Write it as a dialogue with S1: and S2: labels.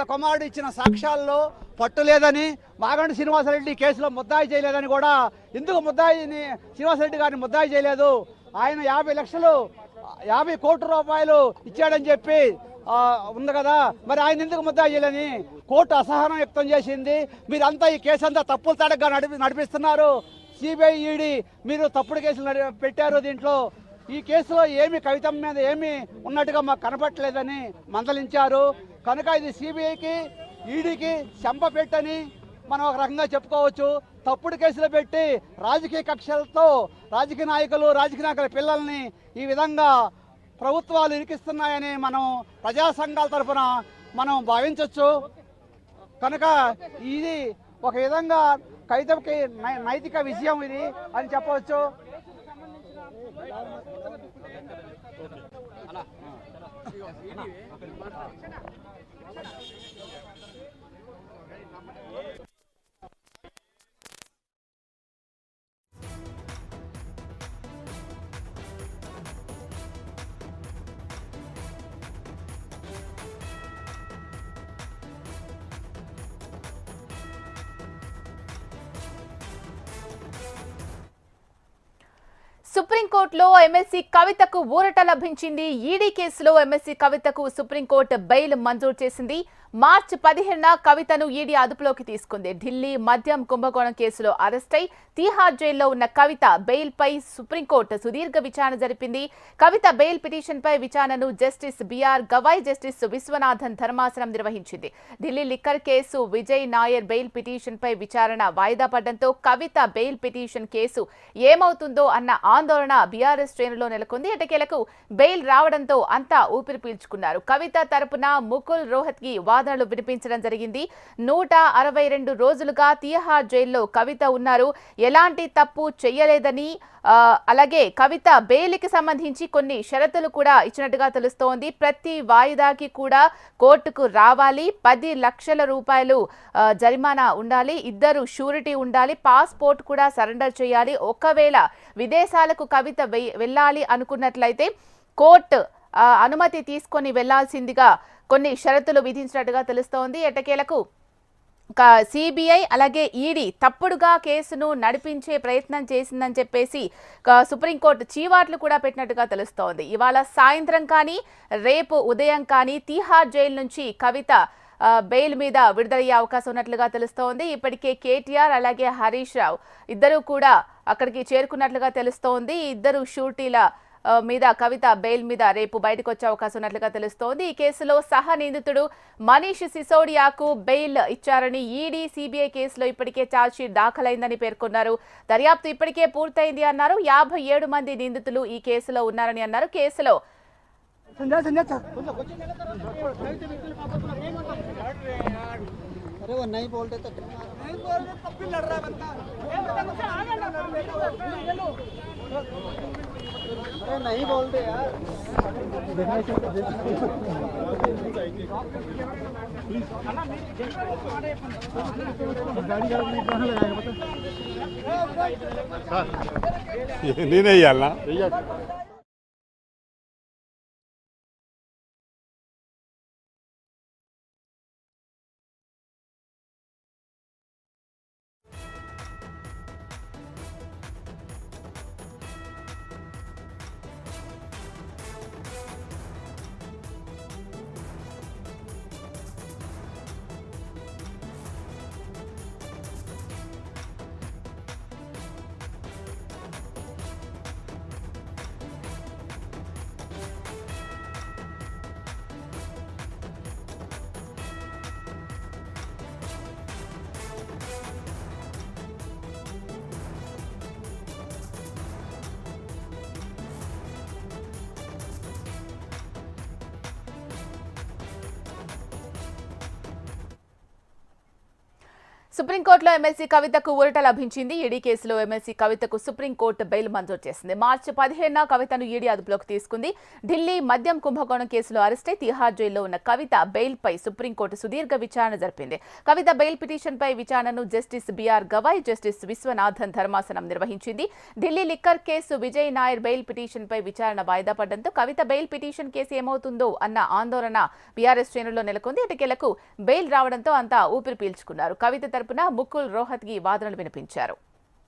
S1: వాళ్ళ కుమారుడు ఇచ్చిన సాక్ష్యాల్లో పట్టు లేదని మాగంటి శ్రీనివాసరెడ్డి కేసులో ముద్దాయి చేయలేదని కూడా ఎందుకు ముద్దాయిని శ్రీనివాసరెడ్డి గారిని ముద్దాయి చేయలేదు. ఆయన యాభై లక్షలు యాభై కోట్ల రూపాయలు ఇచ్చాడని చెప్పి ఉంది కదా. మరి ఆయన ఎందుకు ముద్దాయి చేయలేని? కోర్టు అసహనం వ్యక్తం చేసింది. మీరంతా ఈ కేసు అంతా తప్పులు తడగా నడిపి నడిపిస్తున్నారు. సిబిఐ ఈడీ మీరు తప్పుడు కేసులు పెట్టారు దీంట్లో. ఈ కేసులో ఏమి కవితం మీద ఏమి ఉన్నట్టుగా మాకు కనపట్టలేదని మందలించారు. కనుక ఇది సిబిఐకి ఈడీకి చెంప పెట్టని మనం ఒక రకంగా చెప్పుకోవచ్చు. తప్పుడు కేసులు పెట్టి రాజకీయ కక్షలతో రాజకీయ నాయకులు రాజకీయ నాయకుల పిల్లల్ని ఈ విధంగా ప్రభుత్వాలు ఇరికిస్తున్నాయని మనం ప్రజా సంఘాల తరఫున మనం భావించవచ్చు కనుక ఇది ఒక విధంగా కవితకి నై- నైతిక విజయం ఇది అని చెప్పవచ్చు.
S2: ಅಲ್ಲ సుప్రీంకోర్టులో ఎమ్మెల్సీ కవితకు ఊరట లభించింది. ఈడీ కేసులో ఎమ్మెల్సీ కవితకు సుప్రీంకోర్టు బెయిల్ మంజూరు చేసింది. మార్చి పదిహేనున కవితను ఈడీ అదుపులోకి తీసుకుంది. ఢిల్లీ మద్యం కుంభకోణం కేసులో అరెస్ట్ అయి తీహార్ జైల్లో ఉన్న కవిత బెయిల్ పై సుప్రీంకోర్టు సుదీర్ఘ విచారణ జరిపింది. కవిత బెయిల్ పిటిషన్ పై విచారణను జస్టిస్ బిఆర్ గవాయ్ జస్టిస్ విశ్వనాథన్ ధర్మాసనం నిర్వహించింది. Delhi liquor case Vijay Nair bail petition పై విచారణ వాయిదా పడడంతో కవిత బెయిల్ పిటిషన్ కేసు ఏమవుతుందో అన్న ఆందోళన బీఆర్ఎస్ శ్రేణులో నెలకొంది. ఎటకేలకు బెయిల్ రావడంతో అంతా ఊపిరి పీల్చుకున్నారు. కవిత తరపున ముకుల్ రోహత్కి వాదనలు వినిపించడం జరిగింది. నూట అరవై రెండు రోజులుగా తిహార్ జైల్లో కవిత ఉన్నారు. ఎలాంటి తప్పు చేయలేదని అలాగే కవిత బెయిల్కి సంబంధించి కొన్ని షరతులు కూడా ఇచ్చినట్టుగా తెలుస్తోంది. ప్రతి వాయిదాకి కూడా కోర్టుకు రావాలి. పది లక్షల రూపాయలు జరిమానా ఉండాలి. ఇద్దరు షూరిటీ ఉండాలి. పాస్పోర్ట్ కూడా సరెండర్ చేయాలి. ఒకవేళ విదేశాలకు కవిత వెళ్ళాలి అనుకున్నట్లయితే కోర్టు అనుమతి తీసుకొని వెళ్ళాల్సిందిగా కొన్ని షరతులు విధించినట్టుగా తెలుస్తోంది. ఎటకేలకు సిబిఐ అలాగే ఈడీ తప్పుడుగా కేసును నడిపించే ప్రయత్నం చేసిందని చెప్పేసి సుప్రీంకోర్టు చీవాట్లు కూడా పెట్టినట్టుగా తెలుస్తోంది. ఇవాళ సాయంత్రం కానీ రేపు ఉదయం కానీ తీహార్ జైలు నుంచి కవిత బెయిల్ మీద విడుదలయ్యే అవకాశం ఉన్నట్లుగా తెలుస్తోంది. ఇప్పటికే కేటీఆర్ అలాగే హరీష్ రావు ఇద్దరు కూడా అక్కడికి చేరుకున్నట్లుగా తెలుస్తోంది. ఇద్దరు షూటీల మీద కవిత బెయిల్ మీద రేపు బయటకు వచ్చే అవకాశం ఉన్నట్లుగా తెలుస్తోంది ఈ కేసులో సహ నిందితుడు మనీష్ సిసోడియాకు బెయిల్ ఇచ్చారని ఈడీ సిబిఐ కేసులో ఇప్పటికే ఛార్జ్షీట్ దాఖలైందని పేర్కొన్నారు దర్యాప్తు ఇప్పటికే పూర్తయింది అన్నారు యాభై ఏడు మంది నిందితులు ఈ కేసులో ఉన్నారని అన్నారు కేసులో
S3: अरे वो नहीं बोलते तो अरे नहीं बोलते यार
S4: नहीं नहीं यार ना।
S2: సుప్రీంకోర్టులో ఎమ్మెల్సీ కవితకు ఊరట లభించింది. ఈడీ కేసులో ఎమ్మెల్సీ కవితకు సుప్రీంకోర్టు బెయిల్ మంజూరు చేసింది. మార్చి పదిహేడున కవితను ఈడీ అదుపులోకి తీసుకుంది. ఢిల్లీ మద్యం కుంభకోణం కేసులో అరెస్టై తిహార్ జైల్లో ఉన్న కవిత బెయిల్ పై సుప్రీంకోర్టు సుదీర్ఘ విచారణ జరిపింది. కవిత బెయిల్ పిటిషన్పై విచారణను justice BR Gavai justice Viswanathan ధర్మాసనం నిర్వహించింది. Delhi liquor case Vijay Nair bail పిటిషన్పై విచారణ వాయిదా పడడంతో కవిత బెయిల్ పిటిషన్ కేసు ఏమవుతుందో అన్న ఆందోళన బీఆర్ఎస్ శ్రేణుల్లో నెలకొంది. ఇటుకెలకు బెయిల్ రావడంతో అంతా ఊపిరి పీల్చుకున్నారు. కవిత తరపున ముకుల్ రోహత్గి వాదనలు వినిపించారు.